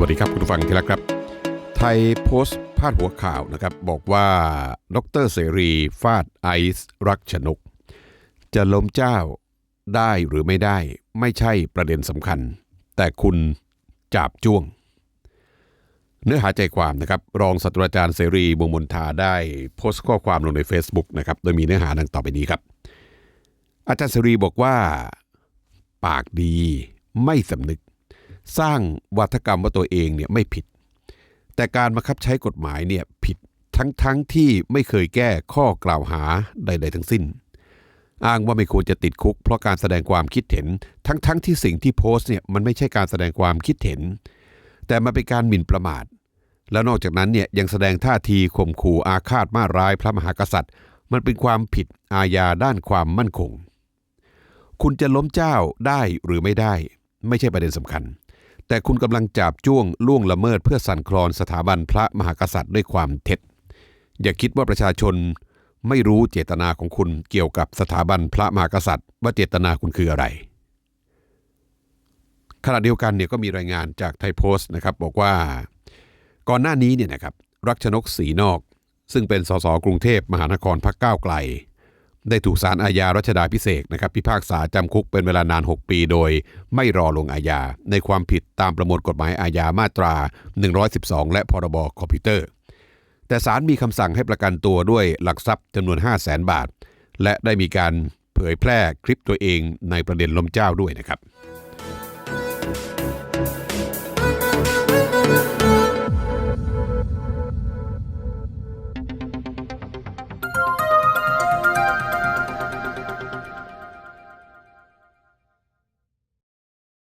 วัสดีครับคุณผู้ฟังที่รักครับ ไทยโพสต์พาดหัวข่าวนะครับ บอกว่าดรเสรีฟาดไอซ์รักชนก จะล้มเจ้าได้หรือไม่ได้ ไม่ใช่ประเด็นสำคัญ แต่คุณจับจ้วง เนื้อหาใจความนะครับ รองศาสตราจารย์เสรีวงมนทาได้โพสต์ข้อความลงใน Facebook นะครับโดยมีเนื้อหาดังต่อไปนี้ครับ อาจารย์เสรีบอกว่า ปากดีไม่สำนึก สร้างวัฒกรรมว่าตัวเองเนี่ยไม่ผิด แต่การบังคับใช้กฎหมายเนี่ยผิดทั้งทั้งที่ไม่เคยแก้ข้อกล่าวหาใด ๆ ทั้งสิ้น อ้างว่าไม่ควรจะติดคุก เพราะการแสดงความคิดเห็น ทั้งทั้งที่สิ่งที่โพสต์เนี่ยมันไม่ใช่การแสดงความคิดเห็น แต่มันเป็นการหมิ่นประมาท แล้วนอกจากนั้นเนี่ยยังแสดงท่าทีข่มขู่อาฆาตมาร้ายพระมหากษัตริย์ มันเป็นความผิดอาญาด้านความมั่นคง คุณจะล้มเจ้าได้หรือไม่ได้ ไม่ใช่ประเด็นสำคัญ แต่คุณกำลังจับจ้วงล่วงละเมิดเพื่อสั่นคลอนสถาบันพระมหากษัตริย์ด้วยความเท็จ อย่าคิดว่าประชาชนไม่รู้เจตนาของคุณเกี่ยวกับสถาบันพระมหากษัตริย์ ว่าเจตนาคุณคืออะไรขณะเดียวกันเนี่ยก็มีรายงานจากไทยโพสต์นะครับบอกว่าก่อนหน้านี้เนี่ยนะครับรักชนกศรีนอก ซึ่งเป็นสสกรุงเทพมหานครพักก้าวไกล ได้ถูกศาลอาญารัชดาพิเศษนะครับพิพากษาจำคุกเป็นเวลานาน 6 ปี โดยไม่รอลงอาญา ในความผิดตามประมวลกฎหมายอาญามาตรา 112 และพรบคอมพิวเตอร์ แต่ศาลมีคำสั่งให้ประกันตัวด้วยหลักทรัพย์จำนวน 5 0 0แสนบาท และได้มีการเผยแพร่คลิปตัวเองในประเด็นล้มเจ้าด้วยนะครับ